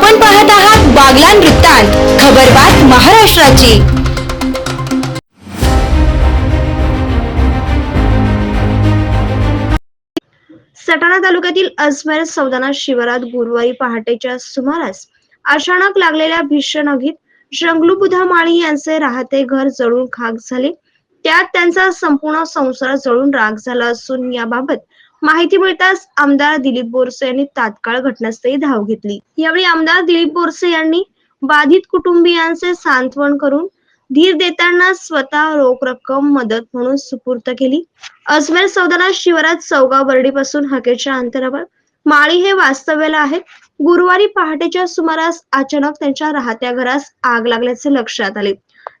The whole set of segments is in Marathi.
आपण पाहत आहात बागलान वृत्तांत खबरबात महाराष्ट्राची. सटाणा तालुक्यातील अजमेर सौदाना शिवारात गुरुवारी पहाटेच्या सुमारास अचानक लागलेल्या भीषण आगीत जंगलू बुधा माळी यांचे राहते घर जळून खाक झाले. त्यात त्यांचा संपूर्ण संसार जळून राग झाला असून याबाबत माहिती मिळताच आमदार दिलीप बोरसे यांनी तात्काळ घटनास्थळी धाव घेतली. यावेळी आमदार दिलीप बोरसे यांनी बाधित कुटुंबियांचे सांत्वन करून धीर देताना स्वतः रोख रक्कम मदत म्हणून सुपूर्त केली. अजमेर सौदाना शिवारात चौगाव बर्डीपासून हकेच्या अंतरावर माळी हे वास्तव्याला आहेत. गुरुवारी पहाटेच्या सुमारास अचानक त्यांच्या राहत्या घरास आग लागल्याचे लक्षात आले.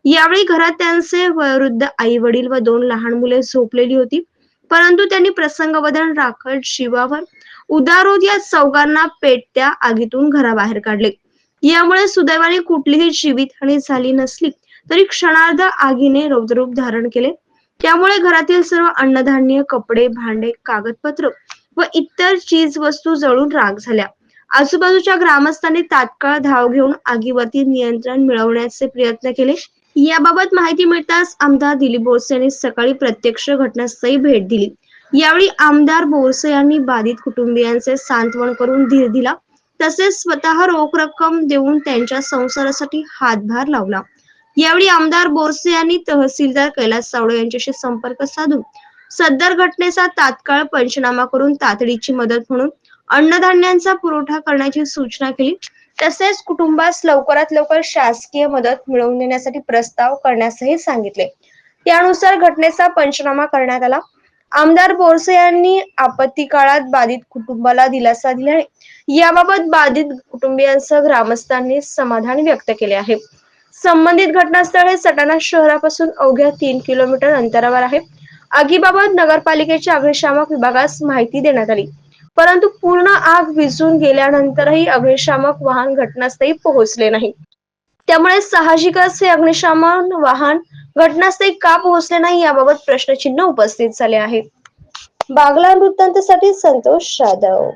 यावेळी घरात त्यांचे वयोवृद्ध आई वडील व दोन लहान मुले झोपलेली होती. परंतु त्यांनी प्रसंगवधन राखत शिवावर उदारोद या चौघांना पेटत्या आगीतून घराबाहेर काढले. यामुळे सुदैवाने कुठलीही जीवितहानी झाली नसली तरी क्षणार्ध आगीने रौद्ररूप धारण केले. त्यामुळे घरातील सर्व अन्नधान्य कपडे भांडे कागदपत्र व इतर चीज वस्तू जळून राग झाल्या. आजूबाजूच्या ग्रामस्थांनी तात्काळ धाव घेऊन आगीवरती नियंत्रण मिळवण्याचे प्रयत्न केले. याबाबत माहिती मिळताच आमदार दिलीप बोरसे यांनी सकाळी प्रत्यक्ष घटनास्थळी भेट दिली. यावेळी आमदार बोरसे यांनी बाधित कुटुंबियांचे सांत्वन करून धीर दिला. तसेच स्वतः रोख रक्कम देऊन त्यांच्या संसारासाठी हातभार लावला. यावेळी आमदार बोरसे यांनी तहसीलदार कैलास सावळे यांच्याशी संपर्क साधून सदर घटनेचा तात्काळ पंचनामा करून तातडीची मदत म्हणून अन्नधान्यांचा पुरवठा करण्याची सूचना केली. तसेच कुटुंबास लवकरात लवकर शासकीय मदत मिळवून देण्यासाठी प्रस्ताव करण्यासही सांगितले. त्यानुसार घटनेचा पंचनामा करण्यात आला. आमदार बोरसे यांनी आपत्ती काळात बाधित कुटुंबाला दिलासा दिल्याने याबाबत बाधित कुटुंबियांसह ग्रामस्थांनी समाधान व्यक्त केले आहे. संबंधित घटनास्थळ हे सटाणा शहरापासून अवघ्या तीन किलोमीटर अंतरावर आहे. आगीबाबत नगरपालिकेच्या अग्निशामक विभागास माहिती देण्यात आली. परंतु पूर्ण आग विझून गेल्यानंतरही अग्निशामक वाहन घटनास्थळी पोहोचले नाही. त्यामुळे साहजिकच हे अग्निशामक वाहन घटनास्थळी का पोहोचले नाही याबाबत प्रश्नचिन्ह उपस्थित झाले आहे बागला वृत्तांतसाठी संतोष जाधव